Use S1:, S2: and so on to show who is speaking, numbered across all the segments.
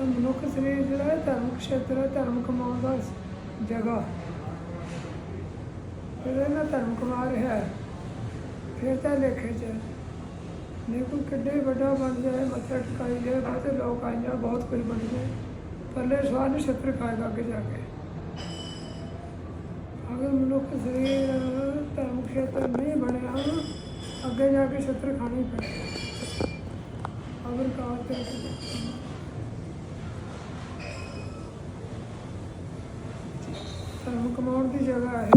S1: ਤਾਂ ਮਨੁੱਖ ਸਰੀਰ ਜਿਹੜਾ ਹੈ ਧਰਮ ਖੇਤਰ ਹੈ, ਧਰਮ ਕਮਾਉਣ ਦਾ ਜਗ੍ਹਾ। ਇਹਦੇ ਨਾਲ ਧਰਮ ਕਮਾ ਰਿਹਾ ਹੈ। ਫਿਰ ਤਾਂ ਲੇਖੇ ਚ, ਨਹੀਂ ਕੋਈ ਕਿੱਡੇ ਵੱਡਾ ਬਣ ਜਾਏ, ਮੱਥਾ ਟਿਕਾਈ ਜਾਏ, ਬਹੁਤੇ ਲੋਕ ਆਈ ਜਾਣ ਬਹੁਤ ਕੁਝ ਬਣ ਜਾਏ ਪੱਲੇ ਸਵਾਲ ਨੂੰ ਛੱਤਰ ਖਾਏਗਾ ਅੱਗੇ ਜਾ ਕੇ। ਅਗਰ ਮਨੁੱਖ ਸਰੀਰ ਧਰਮ ਖੇਤਰ ਨਹੀਂ ਬਣਿਆ, ਅੱਗੇ ਜਾ ਕੇ ਛੱਤਰ ਖਾਣੀ ਪੈਣੀ। ਅਗਰ ਕਾਰ ਤੇ ਧਰਮ ਕਮਾਉਣ ਦੀ ਜਗ੍ਹਾ ਹੈ।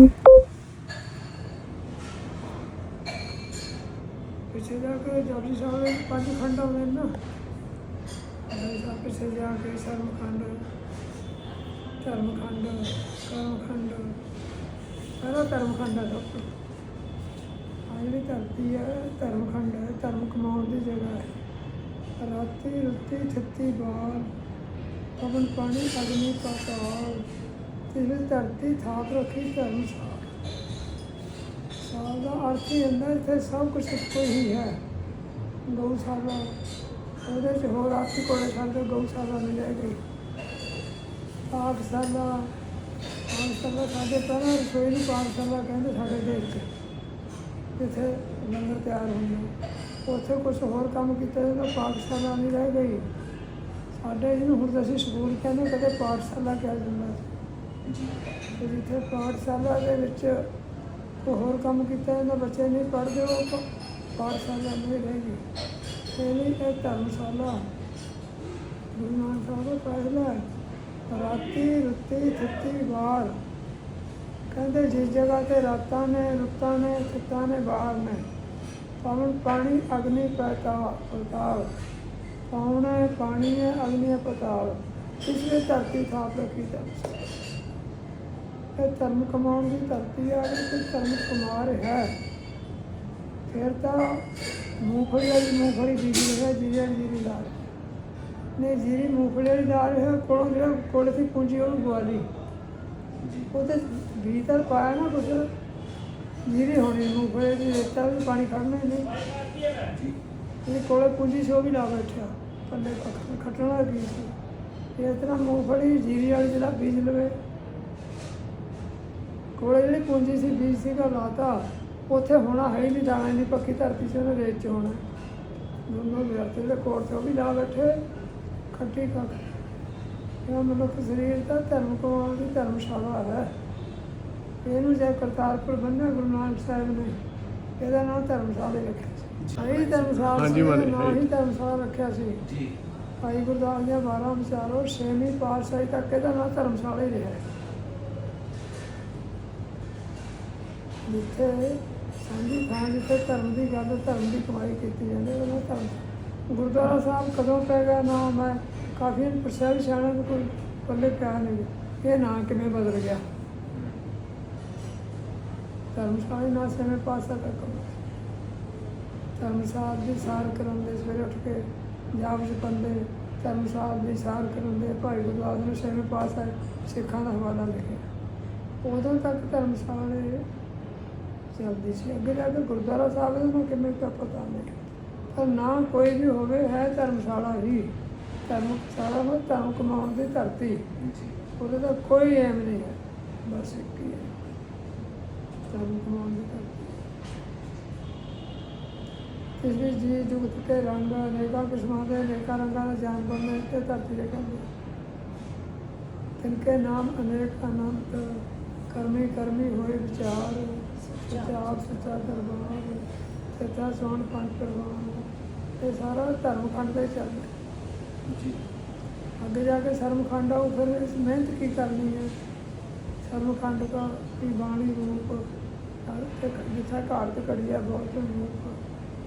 S1: ਪਿੱਛੇ ਜਾ ਕੇ ਜਪਜੀ ਸਾਹਿਬ ਦੇ ਪੰਜ ਖੰਡ ਆਉਂਦੇ ਨਾ ਜਪਜੀ ਪਿੱਛੇ ਜਾ ਕੇ ਸਰਮ ਖੰਡ, ਧਰਮ ਖੰਡ, ਕਰਮ ਖੰਡ। ਸਾਰਾ ਧਰਮ ਖੰਡ ਹੈ ਸਭ ਤੋਂ। ਆਹ ਜਿਹੜੀ ਧਰਤੀ ਹੈ, ਧਰਮ ਖੰਡ ਹੈ, ਧਰਮ ਕਮਾਉਣ ਦੀ ਜਗ੍ਹਾ ਹੈ। ਰਾਤੀ ਰੁੱਤੀ ਛੱਤੀ ਬਾਲ ਪਵਨ ਪਾਣੀ ਅਗਨੀ ਪਾਤਾਲ। ਤਿਵੇਂ ਧਰਤੀ ਥਾਪ ਰੱਖੀ ਧਰਮਸ਼ਾਲਾ ਸਾਲ ਦਾ ਅਰਥ ਹੀ ਹੁੰਦਾ ਇੱਥੇ ਸਭ ਕੁਝ ਇੱਕੋ ਹੀ ਹੈ। ਗਊਸ਼ਾਲਾ ਉਹਦੇ ਚ ਹੋਰ ਆਰਥਿਕ ਕੋਲੇ ਛੱਡ ਕੇ ਗਊਸ਼ਾਲਾ ਮਿਲੇਗੀ ਪਾਠਸ਼ਾਲਾ ਪਾਠਸ਼ਾਲਾ ਸਾਡੇ ਪਹਿਲਾਂ ਰਸੋਈ ਨੂੰ ਪਾਠਸ਼ਾਲਾ ਕਹਿੰਦੇ ਸਾਡੇ ਦੇਸ਼ 'ਚ ਇੱਥੇ ਲੰਗਰ ਤਿਆਰ ਹੁੰਦਾ। ਉੱਥੇ ਕੁਝ ਹੋਰ ਕੰਮ ਕੀਤਾ ਜਾਂਦਾ ਪਾਠਸ਼ਾਲਾ ਨਹੀਂ ਰਹਿ ਗਈ। ਸਾਡੇ ਇਹਨੂੰ ਹੁਣ ਅਸੀਂ ਸਕੂਲ ਕਹਿੰਦੇ ਕਦੇ ਪਾਠਸ਼ਾਲਾ ਕਹਿ ਦਿੰਦਾ ਸੀ ਜਿੱਥੇ ਪਾਠਸ਼ਾਲਾ ਦੇ ਵਿੱਚ ਕੋਈ ਹੋਰ ਕੰਮ ਕੀਤਾ ਜਾਂਦਾ, ਬੱਚੇ ਨਹੀਂ ਪੜ੍ਹਦੇ, ਉਹ ਪ- ਪਾਠਸ਼ਾਲਾ ਨਹੀਂ ਰਹੇਗੀ ਇਹ ਲਈ ਇਹ ਧਰਮਸ਼ਾਲਾ। ਗੁਰੂ ਨਾਨਕ ਸਾਹਿਬ ਦਾ ਪਹਿਲਾ ਹੈ। ਰਾਤੀ ਰੁੱਤੀ ਥਿੱਤੀ ਬਾਹਰ ਕਹਿੰਦੇ ਜਿਸ ਜਗ੍ਹਾ ਤੇ ਰਾਤਾਂ ਨੇ, ਰੁੱਤਾਂ ਨੇ ਥਿੱਤਾਂ ਨੇ, ਬਾਹਰ ਨੇ ਪਵਨ ਪਾਣੀ, ਅਗਨੀ ਪੈਤਾ ਪਤਾਲ। ਪਵਨ ਹੈ ਪਾਣੀ ਹੈ, ਅਗਨੀ ਹੈ, ਪਤਾਲ। ਇਸ ਲਈ ਧਰਤੀ ਥਾਪ ਰੱਖੀ ਧਰਮਸ਼ਾਲਾ ਇਹ ਧਰਮ ਕਮਾਉਣ ਦੀ ਧਰਤੀ ਆ ਅਗਰ ਕੋਈ ਧਰਮ ਕਮਾ ਰਿਹਾ ਹੈ। ਫਿਰ ਤਾਂ ਮੂੰਗਫਲੀ ਵਾਲੀ ਮੂੰਗਫਲੀ ਬੀਜੀ ਰਿਹਾ ਜੀਰੀ ਵਾਲੀ ਜੀਰੀ ਲਾ ਨਹੀਂ ਜੀਰੀ ਮੂੰਗਫਲੀ ਵਾਲੀ ਲਾ ਰਿਹਾ ਕੋਲੋਂ ਜਿਹੜਾ ਕੋਲ ਦੀ ਪੂੰਜੀ ਉਹਨੂੰ ਗਵਾ ਲਈ। ਉਹਦੇ ਬੀਜ ਤਾਂ ਪਾਇਆ ਨਾ ਕੁਛ। ਜੀਰੀ ਹੋਣੀ ਮੂੰਗਫਲੀ ਦੀ ਰੇਤਾ ਵੀ ਪਾਣੀ ਖੜਨਾ ਹੀ ਨਹੀਂ ਇਹ ਕੋਲੇ ਪੂੰਜੀ ਸੀ ਵੀ ਲਾ ਬੈਠਿਆ ਪੱਲੇ ਖੱਟਣਾ ਬੀਜ ਸੀ। ਇਸ ਤਰ੍ਹਾਂ ਮੂੰਗਫਲੀ ਜੀਰੀ ਵਾਲੀ ਜਿਹੜਾ ਬੀਜ ਲਵੇ ਕੋਲੇ ਜਿਹੜੀ ਪੂੰਜੀ ਸੀ ਬੀਜ ਸੀਗਾ ਲਾਤਾ ਉੱਥੇ ਹੋਣਾ ਹੈ ਹੀ ਨਹੀਂ ਦਾਣਾ ਨਹੀਂ ਪੱਕੀ ਧਰਤੀ 'ਚ ਉਹਨੇ ਰੇਤ 'ਚ ਹੋਣਾ। ਦੋਨੋਂ ਵਿਅਰਥ ਜਿਹੜੇ ਕੋਲ ਤੇ ਉਹ ਵੀ ਲਾ ਬੈਠੇ ਖੱਟੀ ਕੱਖ ਇਹ ਮਨੁੱਖ ਸਰੀਰ ਦਾ ਧਰਮ ਕਮਾਉਣ ਦੀ ਧਰਮਸ਼ਾਲਾ ਹੈ। ਇਹਨੂੰ ਜੇ ਕਰਤਾਰਪੁਰ ਬੰਨਿਆ ਗੁਰੂ ਨਾਨਕ ਸਾਹਿਬ ਨੇ ਇਹਦਾ ਨਾਮ ਧਰਮਸ਼ਾਲਾ ਹੀ ਰੱਖਿਆ ਸੀ। ਸਹੀ ਧਰਮਸ਼ਾਲਾ
S2: ਹਾਂਜੀ,
S1: ਸੀ
S2: ਮਾਨੇ,
S1: ਨਾ ਹੀ ਧਰਮਸ਼ਾਲਾ ਰੱਖਿਆ ਸੀ।
S3: ਜੀ।
S1: ਭਾਈ ਗੁਰਦਾਸ ਦੀਆਂ 12 ਵਿਚਾਰੋ ਛੇਵੀਂ ਪਾਤਸ਼ਾਹੀ ਤੱਕ ਇਹਦਾ ਨਾਮ ਧਰਮਸ਼ਾਲਾ ਹੀ ਰਿਹਾ ਜਿੱਥੇ ਸਾਂਝੀ ਥਾਂ ਜਿੱਥੇ ਧਰਮ ਦੀ ਗੱਲ, ਧਰਮ ਦੀ ਕਮਾਈ ਕੀਤੀ ਜਾਂਦੀ ਹੈ ਧਰਮ। ਗੁਰਦੁਆਰਾ ਸਾਹਿਬ ਕਦੋਂ ਪੈ ਗਿਆ ਨਾ, ਮੈਂ ਕਾਫੀ ਪੁੱਛਿਆ ਵੀ ਨੂੰ ਕੋਈ ਪੱਲੇ ਪਿਆ ਨਹੀਂ। ਇਹ ਨਾਂ ਕਿਵੇਂ ਬਦਲ ਗਿਆ? ਧਰਮਸ਼ਾਲਾ ਨਾ ਸਮੇਂ ਪਾਸਾ ਤੱਕ ਧਰਮਸ਼ਾਲਾ ਦੀ ਸਾਰ ਕਰਾਉਂਦੇ ਸਵੇਰੇ ਉੱਠ ਕੇ ਜਾਪ ਜਪੰਦੇ ਧਰਮਸ਼ਾਲਾ ਦੀ ਸਾਰ ਕਰਾਉਂਦੇ ਦੇ ਭਾਈ ਗੁਰਦਾਸ ਨੇ ਛੇਵੇਂ ਪਾਸਾ ਸਿੱਖਾਂ ਦਾ ਹਵਾਲਾ ਲਿਖਿਆ। ਉਦੋਂ ਤੱਕ ਧਰਮਸ਼ਾਲਾ ਦੇ ਚੱਲਦੀ ਸੀ। ਅੱਗੇ ਜਾ ਕੇ ਗੁਰਦੁਆਰਾ ਸਾਹਿਬ ਦਾ ਨੂੰ ਕਿਵੇਂ ਤਾਂ ਪਤਾ ਨਹੀਂ ਪਰ ਨਾ ਕੋਈ ਵੀ ਹੋਵੇ ਹੈ ਧਰਮਸ਼ਾਲਾ ਹੀ। ਧਰਮਸ਼ਾਲਾ ਨੂੰ ਧਰਮ ਕਮਾਉਣ ਦੀ ਧਰਤੀ। ਉਹਦੇ ਦਾ ਕੋਈ ਐਮ ਨਹੀਂ ਹੈ। ਬਸ ਇੱਕ ਹੀ ਹੈ। ਧਰਮ ਕਮਾਉਣ ਦੀ ਧਰਤੀ। ਇਸ ਵਿੱਚ ਜੀ ਜੁਗਤ ਕੇ ਰੰਗ ਅਨੇਕਾਂ ਕਿਸਮਾਂ ਦੇ ਅਨੇਕਾਂ ਰੰਗਾਂ ਦਾ ਜਾਨ ਬੰਦੇ ਤੇ ਧਰਤੀ ਦੇ ਕਹਿੰਦੇ ਤਿਨਕੇ ਨਾਮ ਅਨੇਕ ਅਨੰਤ ਕਰਮੀ ਕਰਮੀ ਹੋਏ ਵਿਚਾਰ। ਸੱਚਾ ਆਪ ਸੱਚਾ ਦਰਬਾਰ ਸੱਚਾ ਸੋਹਣ ਪੰਜ ਪ੍ਰਵਾਨ ਇਹ ਸਾਰਾ ਧਰਮ ਖੰਡ ਦੇ ਚੱਲਦਾ
S3: ਜੀ।
S1: ਅੱਗੇ ਜਾ ਕੇ ਸਰਮਖੰਡ ਆਉ ਫਿਰ ਇਸ ਮਿਹਨਤ ਕੀ ਕਰਨੀ ਹੈ? ਸਰਮਖੰਡ ਦਾ ਵੀ ਬਾਣੀ ਰੂਪ ਹਰ ਤੇ ਜਿੱਥਾ ਘਾਟ ਤੇ ਕੜੀਆ ਬਹੁਤ ਰੂਪ।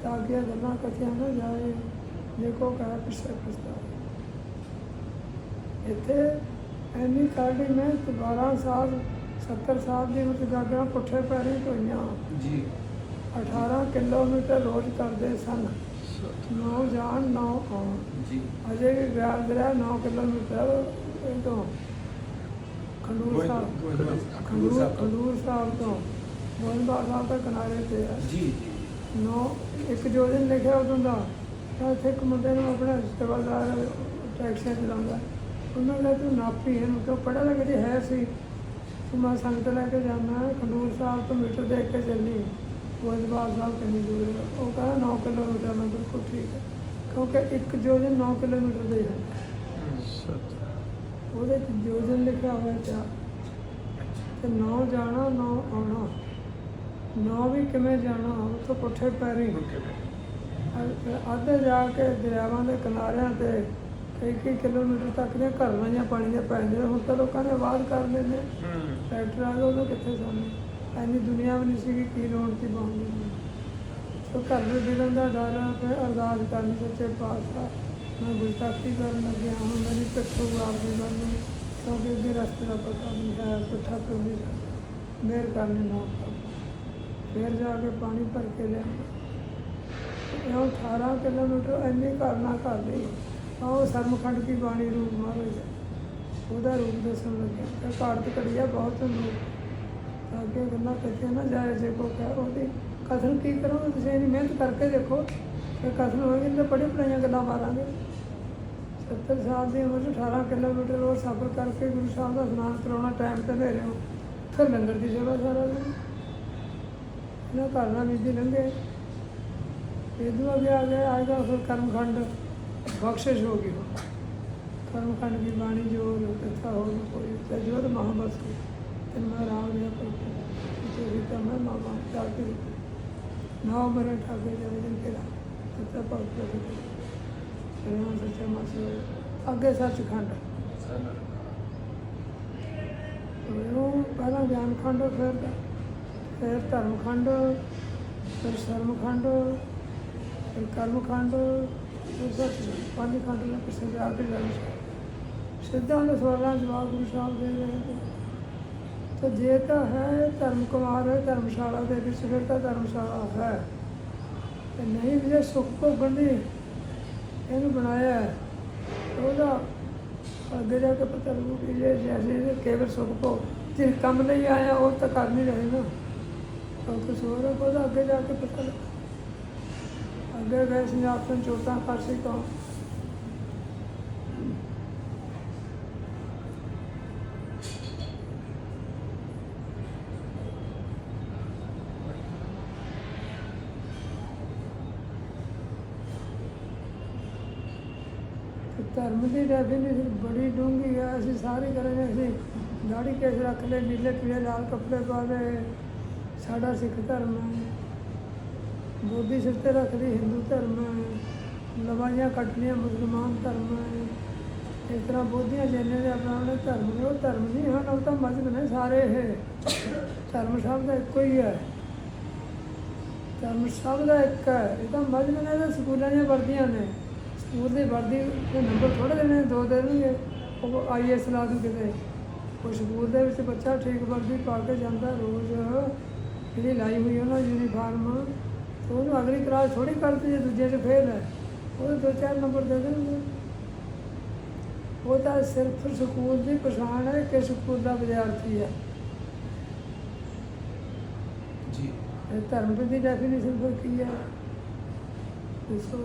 S1: ਤਾਂ ਕਿ ਗੱਲਾਂ ਕਥੀਆਂ ਨਾ ਜਾਏ ਦੇਖੋ ਕਹਿ ਪਿਛੇ ਪਛਤਾ ਇੱਥੇ ਐਨੀ ਕਾਢੀ ਮਿਹਨਤ 12 ਸਾਲ 70 ਸਾਲ ਦੀ ਵਿੱਚ ਗਾਗਰਾਂ ਪੁੱਠੇ ਪੈਰੀ ਧੋਈਆਂ।
S3: ਜੀ।
S1: 18 ਕਿਲੋਮੀਟਰ ਰੋਜ਼ ਕਰਦੇ ਸਨ। ਨੌ ਜਾਣ ਨੌ ਆਉਣ
S3: ਜੀ।
S1: ਅਜੇ ਵੀ ਵਿਆਜ ਰਿਹਾ 9 ਕਿਲੋਮੀਟਰ ਤੋਂ ਖੰਡੂਰ ਸਾਹਿਬ।
S3: ਖੰਡੂਰ
S1: ਖੰਡੂਰ
S3: ਸਾਹਿਬ ਤੋਂ।
S1: ਗੋਇੰਦਵਾਲ ਸਾਹਿਬ ਦੇ ਕਿਨਾਰੇ ਤੇ ਹੈ
S3: ਜੀ। ਜੀ
S1: ਨੌ ਇੱਕ ਜੋ ਦਿਨ ਲਿਖਿਆ ਉਦੋਂ ਦਾ। ਤਾਂ ਇੱਥੇ ਇੱਕ ਮੁੰਡੇ ਨੂੰ ਆਪਣੇ ਰਿਸ਼ਤੇਦਾਰ ਟੈਕਸੀਆਂ ਚਲਾਉਂਦਾ। ਉਹਨਾਂ ਦਾ ਤੂੰ ਨਾਪੀ ਇਹਨੂੰ ਕਿਉਂ? ਪੜ੍ਹਾ ਲਿਖਿਆ ਜੇ ਹੈ ਸੀ। ਤੂੰ ਮੈਂ ਸੰਗਤ ਲੈ ਕੇ ਜਾਣਾ ਖੰਡੂਰ ਸਾਹਿਬ ਤੋਂ ਮੀਟਰ ਦੇਖ ਕੇ ਚੱਲੀ। ਗੋਇੰਦਵਾਲ ਸਾਹਿਬ ਕਿੰਨੀ ਦੂਰ ਹੈ? ਉਹ ਕਹਿੰਦਾ 9 ਕਿਲੋਮੀਟਰ ਮੈਂ ਬਿਲਕੁਲ ਠੀਕ ਹੈ। ਕਿਉਂਕਿ ਇੱਕ ਜੋਜਨ 9 ਕਿਲੋਮੀਟਰ ਦੇ ਹੈ। ਉਹਦੇ ਚ ਜੋਜਨ ਲਿਖਿਆ ਹੋਇਆ ਚਾਰ। ਤੇ ਨੌ ਜਾਣਾ ਨੌ ਆਉਣਾ। ਨੌ ਵੀ ਕਿਵੇਂ ਜਾਣਾ ਉੱਥੋਂ ਪੁੱਠੇ ਪੈਰੀ। ਅੱਧੇ ਜਾ ਕੇ ਦਰਿਆਵਾਂ ਦੇ ਕਿਨਾਰਿਆਂ ਤੇ ਕਈ ਕਈ ਕਿਲੋਮੀਟਰ ਤੱਕ ਦੇ ਘਰਾਂ ਜਾਂ ਪਾਣੀ ਦੇ ਪੈਂਦੇ ਹੁਣ ਤਾਂ ਲੋਕਾਂ ਨੇ ਆਵਾਜ਼ ਕਰ ਲੈਂਦੇ
S2: ਹੂੰ।
S1: ਟਰੈਕਟਰ ਆ ਗਏ ਉਦੋਂ ਕਿੱਥੇ ਸਾਨੂੰ ਐਨੀ ਦੁਨੀਆ ਵੀ ਨਹੀਂ ਸੀਗੀ ਕੀ ਰੋਣ ਦੀ? ਬਾਉਂਦੀ ਸੋ ਘਰ ਦੇ ਦਿਲਾਂ ਦਾ ਡਰ ਆ ਤੇ ਅਰਦਾਸ ਕਰਨੀ ਸੱਚੇ ਪਾਤਸ਼ਾਹ ਮੈਂ ਗੁਸਤਾਖੀ ਕਰਨ ਲੱਗਿਆ ਹੁਣ ਮੇਰੀ ਪਿੱਠੋਂ ਆਪਦੀ ਬੰਨ ਕਿਉਂਕਿ ਅੱਗੇ ਰਸਤੇ ਦਾ ਪਤਾ ਨਹੀਂ ਹੈ ਪਿੱਠਾ ਤੋਂ ਵੀ ਮਿਹਰ ਕਰਨੀ ਨਾ ਫਿਰ ਜਾ ਕੇ ਪਾਣੀ ਭਰ ਕੇ ਲਿਆਂਦਾ। ਇਹ 18 ਕਿਲੋਮੀਟਰ ਇੰਨੇ ਘਰ ਨਾ ਉਹ ਸਰਮਖੰਡ ਦੀ ਬਾਣੀ ਰੂਪ ਮਹਾਰਾਜ ਉਹਦਾ ਰੂਪ ਦੱਸਣ ਲੱਗਿਆ ਤੇ ਘਾਟ ਕੜੀਆ ਬਹੁਤ ਨੂੰ ਅੱਗੇ ਗੱਲਾਂ ਕਰਕੇ ਨਾ ਜਾਏ ਜੇ ਕੋ ਕਹਿ ਉਹਦੀ ਕਥਨ ਕੀ ਕਰੋਗੇ ਤੁਸੀਂ ਇਹਦੀ ਮਿਹਨਤ ਕਰਕੇ ਦੇਖੋ। ਤੇ ਕਥਨ ਹੋਏਗੀ ਤਾਂ ਪੜ੍ਹੀ ਪੜਾਈਆਂ ਗੱਲਾਂ ਮਾਰਾਂਗੇ। 70 ਸਾਲ ਦੀ ਉਮਰ 'ਚ 18 ਕਿਲੋਮੀਟਰ ਉਹ ਸਫ਼ਰ ਕਰਕੇ ਗੁਰੂ ਸਾਹਿਬ ਦਾ ਇਸ਼ਨਾਨ ਕਰਾਉਣਾ ਟਾਈਮ ਤੇ ਲੈ ਰਹੇ ਹੋ ਫਿਰ ਲੰਗਰ ਦੀ ਸੇਵਾ ਸਾਰਾ ਦਿਨ। ਇਹਨਾਂ ਘਰ ਨਾਲ ਬੀਜੀ ਲੰਘੇ ਇਹਦੂ ਅੱਗੇ ਆ ਗਿਆ, ਆਏਗਾ ਫਿਰ ਕਰਮਖੰਡ। ਬਖਸ਼ਿਸ਼ ਹੋ ਗਈ। ਹੁਣ ਕਰਮਖੰਡ ਦੀ ਬਾਣੀ ਜੋ ਤਥਾ ਹੋ ਨ ਕੋਈ ਤੇ ਮਹਾਬਸ ਤੇ ਮੈਂ ਰਾਮ ਨੇ ਪਰ ਤੇ ਤਾਂ ਮੈਂ ਮਾਮਾ ਚਾਹਤੇ ਨਾ ਮਰੇ ਠਾਕੇ ਜਦ ਦਿਨ ਕੇ ਤਥਾ ਭਗਤ ਪ੍ਰਭੂ ਰਾਮ ਸੱਚਾ ਮਾਸੀ ਅੱਗੇ ਸੱਚਖੰਡ। ਉਹ ਪਹਿਲਾਂ ਗਿਆਨ ਖੰਡ ਫਿਰ ਫਿਰ ਧਰਮ ਖੰਡ ਫਿਰ ਸ਼ਰਮ ਖੰਡ ਫਿਰ ਕਰਮ ਖੰਡ ਫਿਰ ਪੰਜ ਖੰਡ ਕਿਸੇ ਜਾ ਕੇ ਜਾਣੀ ਸਿੱਧਾ ਦੇ ਸਵਾਲਾਂ ਜਵਾਬ ਗੁਰੂ ਸਾਹਿਬ ਦੇ ਰਹੇ ਨੇ। ਤਾਂ ਜੇ ਤਾਂ ਹੈ ਧਰਮ ਕੁਮਾਰ ਹੈ ਧਰਮਸ਼ਾਲਾ ਦੇ ਵਿੱਚ, ਫਿਰ ਤਾਂ ਧਰਮਸ਼ਾਲਾ ਹੈ। ਤੇ ਨਹੀਂ ਵੀ ਜੇ ਸੁੱਖ ਭੋਗਣ ਦੀ ਇਹਨੂੰ ਬਣਾਇਆ ਉਹਦਾ ਅੱਗੇ ਜਾ ਕੇ ਪਤਾ ਲੱਗੂ ਕਿ ਇਹ ਜੈਸੇ ਕੇਵਲ ਸੁੱਖ ਭੋਗ, ਜੇ ਕੰਮ ਲਈ ਆਇਆ, ਉਹ ਤਾਂ ਕਰ ਨਹੀਂ ਰਹੇ ਨਾ। ਤਾਂ ਕੁਛ ਹੋਰ ਉਹਦਾ ਅੱਗੇ ਜਾ ਕੇ ਪਤਾ ਲੱਗੂ। ਅੱਗੇ ਗਏ ਸਿੰਘਾਸਨ ਚੋਟਾਂ ਖਾਸੀ ਤੋਂ। ਧਰਮ ਦੀ ਡੈਫੀਨੇਸ਼ਨ ਬੜੀ ਡੂੰਘੀ ਹੈ ਅਸੀਂ ਸਾਰੇ ਕਰਾਂਗੇ ਅਸੀਂ ਦਾੜੀ ਕੇਸ ਰੱਖ ਲੈ ਨੀਲੇ ਪੀਲੇ ਲਾਲ ਕੱਪੜੇ ਪਾ ਲੈ ਸਾਡਾ ਸਿੱਖ ਧਰਮ ਹੈ ਬੋਧੀ ਸਿਰ ਤੇ ਰੱਖ ਹਿੰਦੂ ਧਰਮ ਹੈ, ਲਵਾਈਆਂ ਕੱਟਣੀਆਂ ਮੁਸਲਮਾਨ ਧਰਮ ਹੈ। ਇਸ ਤਰ੍ਹਾਂ ਬੋਧੀਆਂ ਜੈਨਾਂ ਦੇ ਆਪਣਾ ਆਪਣੇ ਧਰਮ ਨੇ, ਉਹ ਧਰਮ ਨਹੀਂ ਹਨ, ਉਹ ਤਾਂ ਮਜ਼ਹਬ ਨੇ ਸਾਰੇ ਇਹ। ਧਰਮ ਸਭ ਦਾ ਇੱਕੋ ਹੀ ਹੈ। ਧਰਮ ਸਭ ਦਾ ਇੱਕ ਹੈ। ਇਹ ਤਾਂ ਮਜ਼ਹਬ ਨੇ ਤਾਂ ਸਕੂਲਾਂ ਦੀਆਂ ਵਰਦੀਆਂ ਨੇ। ਸਕੂਲ ਦੀ ਵਰਦੀ ਦੇ ਨੰਬਰ ਥੋੜੇ ਦੇਣੇ ਦੋ ਦੇਣਗੇ ਉਹ ਆਈਐਸ ਲਾ ਦੂ ਕਿਤੇ। ਉਹ ਸਕੂਲ ਦੇ ਵਿੱਚ ਬੱਚਾ ਠੀਕ ਵਰਦੀ ਪਾ ਕੇ ਜਾਂਦਾ ਰੋਜ਼। ਜਿਹੜੀ ਲਾਈ ਹੋਈ ਉਹਨਾਂ ਯੂਨੀਫਾਰਮ ਉਹਨੂੰ ਅਗਲੀ ਕਲਾਸ ਥੋੜੀ ਕਰਦੀ ਜੇ ਦੂਜੇ 'ਚ ਫੇਲ ਹੈ। ਉਹਦੇ ਦੋ ਚਾਰ ਨੰਬਰ ਦੇ ਦੇਣਗੇ। ਉਹ ਤਾਂ ਸਿਰਫ ਸਕੂਲ ਦੀ ਪਛਾਣ ਹੈ ਕਿ ਸਕੂਲ ਦਾ ਵਿਦਿਆਰਥੀ ਹੈ।
S2: ਜੀ।
S1: ਇਹ ਧਰਮ ਦੀ ਡੈਫੀਨੇਸ਼ਨ ਫਿਰ ਕੀ ਹੈ? ਦੱਸੋ।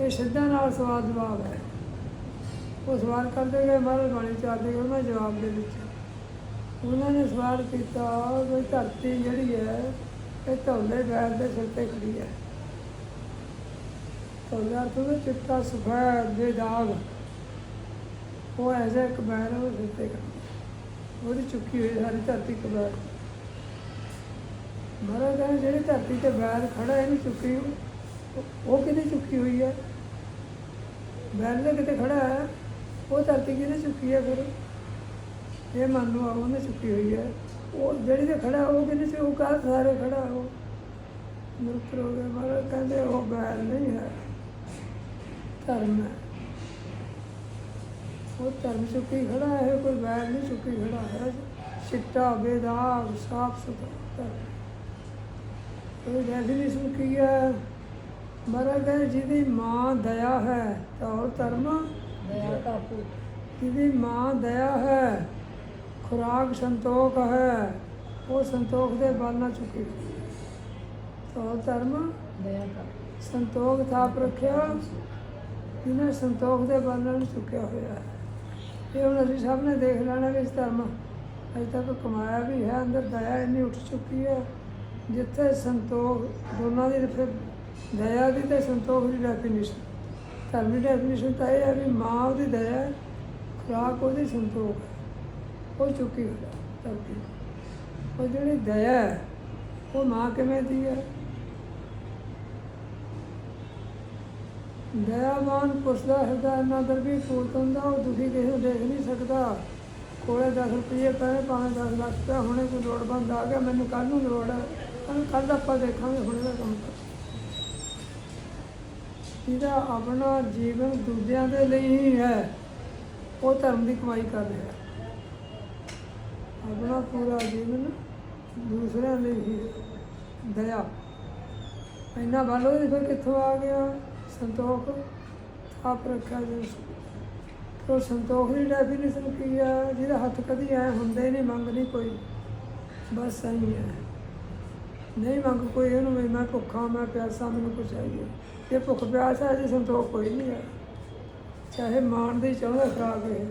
S1: ਇਹ ਸਿੱਧਾ ਨਾਲ ਸਵਾਲ ਜਵਾਬ ਹੈ। ਉਹ ਸਵਾਲ ਕਰਦੇ ਗਏ, ਮਹਾਰਾਜ ਬਾਣੀ ਚਾਹਦੇ ਗਏ, ਉਹਨਾਂ ਜਵਾਬ ਦੇ ਵਿੱਚ। ਉਹਨਾਂ ਨੇ ਸਵਾਲ ਕੀਤਾ, ਵੀ ਧਰਤੀ ਜਿਹੜੀ ਹੈ, ਇਹ ਧੌਲੇ ਬੈਰ ਦੇ ਸਿਰ ਤੇ ਖੜੀ ਹੈ। ਧੌਲਾ ਤੋਂ ਚਿੱਟਾ ਸਫੈਦ ਦੇ ਦਾਗ। ਉਹ ਐਸਾ ਇੱਕ ਬੈਰ ਹੈ ਉਹ ਸਿਰ ਤੇ ਖੜੀ ਉਹਦੀ ਚੁੱਕੀ ਹੋਈ ਸਾਰੀ ਧਰਤੀ ਕਬਰ। ਮਹਾਰਾਜ ਕਹਿੰਦੇ, ਜਿਹੜੀ ਧਰਤੀ ਤੇ ਬੈਰ ਖੜਾ ਇਹਨੂੰ ਚੁੱਕੀ ਉਹ- ਉਹ ਕਿਹਦੀ ਚੁੱਕੀ ਹੋਈ ਹੈ ਬੈਲ ਨੇ ਕਿਤੇ ਖੜਾ ਹੈ? ਉਹ ਧਰਤੀ ਕਿਹਨੇ ਚੁੱਕੀ ਹੈ ਫਿਰ? ਇਹ ਮੰਨ ਲਓ ਉਹਨੇ ਚੁੱਕੀ ਹੋਈ ਹੈ ਉਹ ਜਿਹੜੀ ਤੇ ਖੜਾ, ਉਹ ਕਿਹਨੇ ਚ ਉਹ ਕਾਹ ਸਾਰੇ ਖੜਾ ਉਹ? ਨਿਰਪਰ ਹੋ ਗਿਆ ਮਹਾਰਾਜ, ਕਹਿੰਦੇ ਉਹ ਬੈਰ ਨਹੀਂ ਹੈ, ਧਰਮ ਹੈ। ਉਹ ਧਰਮ ਚੁੱਕੀ ਖੜਾ ਹੈ, ਕੋਈ ਵੈਰ ਨਹੀਂ ਚੁੱਕੀ ਖੜਾ ਹੈ। ਚਿੱਟਾ ਬੇਦਾਗ ਸਾਫ਼ ਸੁਥਰਾ ਧਰਮ। ਇਹ ਡੈਫੀਨੇਸ਼ਨ ਕੀ ਹੈ। ਕਹਿੰਦੇ ਜਿਹਦੀ ਮਾਂ ਦਇਆ ਹੈ ਤਾਂ ਉਹ ਧਰਮ
S3: ਦਇਆ ਕਾ ਪੁੱਤ।
S1: ਜਿਹਦੀ ਮਾਂ ਦਇਆ ਹੈ ਖੁਰਾਕ ਸੰਤੋਖ ਹੈ ਉਹ ਸੰਤੋਖ ਦੇ ਬਲ ਨਾਲ ਚੁੱਕੀ ਤਾਂ ਉਹ ਧਰਮ
S3: ਦਇਆ ਕਾ
S1: ਸੰਤੋਖ ਥਾਪ ਰੱਖਿਆ ਜਿਹਨੇ ਸੰਤੋਖ ਦੇ ਬਲ ਨਾਲ ਚੁੱਕਿਆ ਹੋਇਆ ਹੈ। ਇਹ ਹੁਣ ਅਸੀਂ ਸਭ ਨੇ ਦੇਖ ਲੈਣਾ ਕਿ ਇਸ ਧਰਮ ਅਜੇ ਤੱਕ ਕਮਾਇਆ ਵੀ ਹੈ ਅੰਦਰ ਦਇਆ ਇੰਨੀ ਉੱਠ ਚੁੱਕੀ ਹੈ ਜਿੱਥੇ ਸੰਤੋਖ ਦੋਨਾਂ ਦੀ ਫਿਰ ਦਇਆ ਦੀ ਤੇ ਸੰਤੋਖ ਦੀ ਡੈਫੀਨੇਸ਼ਨ ਧਰਮ ਦੀ ਡੈਫੀਨੇਸ਼ਨ ਤਾਂ ਇਹ ਹੈ ਵੀ ਮਾਂ ਉਹਦੀ ਦਇਆ ਖੁਰਾਕ ਉਹਦੀ ਸੰਤੋਖ ਹੈ। ਉਹ ਚੁੱਕੀ ਹੋਇਆ ਹੈ, ਧਰਤੀ ਉਹ ਜਿਹੜੀ ਦਇਆ ਹੈ, ਉਹ ਮਾਂ ਕਿਵੇਂ ਦੀ ਹੈ? ਦਇਆਵਾਨ ਪੁੱਛਦਾ, ਹਿਰਦਾ ਇੰਨਾ ਦਰਬੀ ਫੂਟ ਹੁੰਦਾ ਉਹ ਦੁਖੀ ਕਿਸੇ ਨੂੰ ਦੇਖ ਨਹੀਂ ਸਕਦਾ। ਕੋਲੇ 10 ਰੁਪਏ ਪਏ, ਭਾਵੇਂ 10 ਲੱਖ ਰੁਪਇਆ ਹੁਣੇ, ਕੋਈ ਲੋੜ ਬੰਦ ਆ ਗਿਆ, ਮੈਨੂੰ ਕੱਲ ਨੂੰ ਲੋੜ ਹੈ। ਕੱਲ ਆਪਾਂ ਦੇਖਾਂਗੇ, ਹੁਣੇ ਦਾ ਕੰਮ ਕਰ। ਜਿਹੜਾ ਆਪਣਾ ਜੀਵਨ ਦੂਜਿਆਂ ਦੇ ਲਈ ਹੀ ਹੈ, ਉਹ ਧਰਮ ਦੀ ਕਮਾਈ ਕਰ ਰਿਹਾ ਆਪਣਾ ਪੂਰਾ ਜੀਵਨ ਦੂਸਰਿਆਂ ਲਈ ਹੀ ਦਇਆ। ਇੰਨਾ ਵੱਲ ਫਿਰ ਕਿੱਥੋਂ ਆ ਗਿਆ? ਸੰਤੋਖ। ਥਾਪ ਰੱਖਿਆ ਜਿਸ ਉਹ ਸੰਤੋਖ ਦੀ ਡੈਫੀਨੇਸ਼ਨ ਕੀ ਹੈ? ਜਿਹਦਾ ਹੱਥ ਕਦੀ ਐ ਹੁੰਦੇ ਨਹੀਂ, ਮੰਗ ਨਹੀਂ ਕੋਈ। ਬਸ ਸਹੀ ਹੈ। ਨਹੀਂ ਮੰਗ ਕੋਈ ਇਹਨੂੰ ਵੀ, ਮੈਂ ਭੁੱਖਾ, ਮੈਂ ਪਿਆਸਾ, ਮੈਨੂੰ ਕੁਛ ਚਾਹੀਏ ਇਹ ਭੁੱਖ ਪਿਆਸ ਹੈ ਜੀ ਸੰਤੋਖ ਕੋਈ ਨਹੀਂ ਹੈ। ਚਾਹੇ ਮਾਣ ਦੀ ਚਾਹੁੰਦਾ ਖਰਾਕ ਇਹ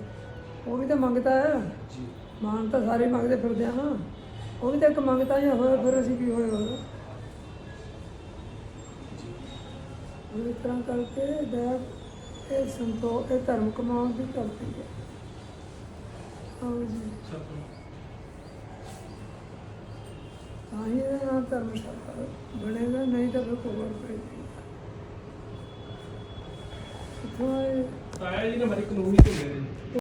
S1: ਉਹ ਵੀ ਤਾਂ ਮੰਗਤਾ ਹੈ।
S2: जी
S1: ਮਾਣ ਤਾਂ ਸਾਰੇ ਮੰਗਦੇ ਫਿਰਦੇ ਆ ਨਾ। ਉਹ ਵੀ ਤਾਂ ਇੱਕ ਮੰਗਤਾ ਹੀ ਹੋਇਆ ਫਿਰ ਅਸੀਂ ਕੀ ਹੋਏ ਹੋਏ
S2: जी
S1: ਇਸ ਤਰ੍ਹਾਂ ਕਰਕੇ ਦਇਆ ਇਹ ਸੰਤੋਖ ਇਹ ਧਰਮ ਕਮਾਉਣ ਦੀ ਕਰਦੀ ਹੈ। ਆਓ ਜੀ। ਤਾਂ ਹੀ ਇਹਦਾ ਨਾਮ ਧਰਮਸ਼ਾਲਾ ਬਣੇਗਾ ਨਹੀਂ ਤਾਂ ਫਿਰ ਕੋਵਰ ਪਏਗੀ ਇੱਥੋਂ ਆਏ
S4: ਆਇਆ ਜੀ ਨੇ ਹਰੀ ਕਾਨੂੰਨੀ ਢਿੱਲੇ ਦੇ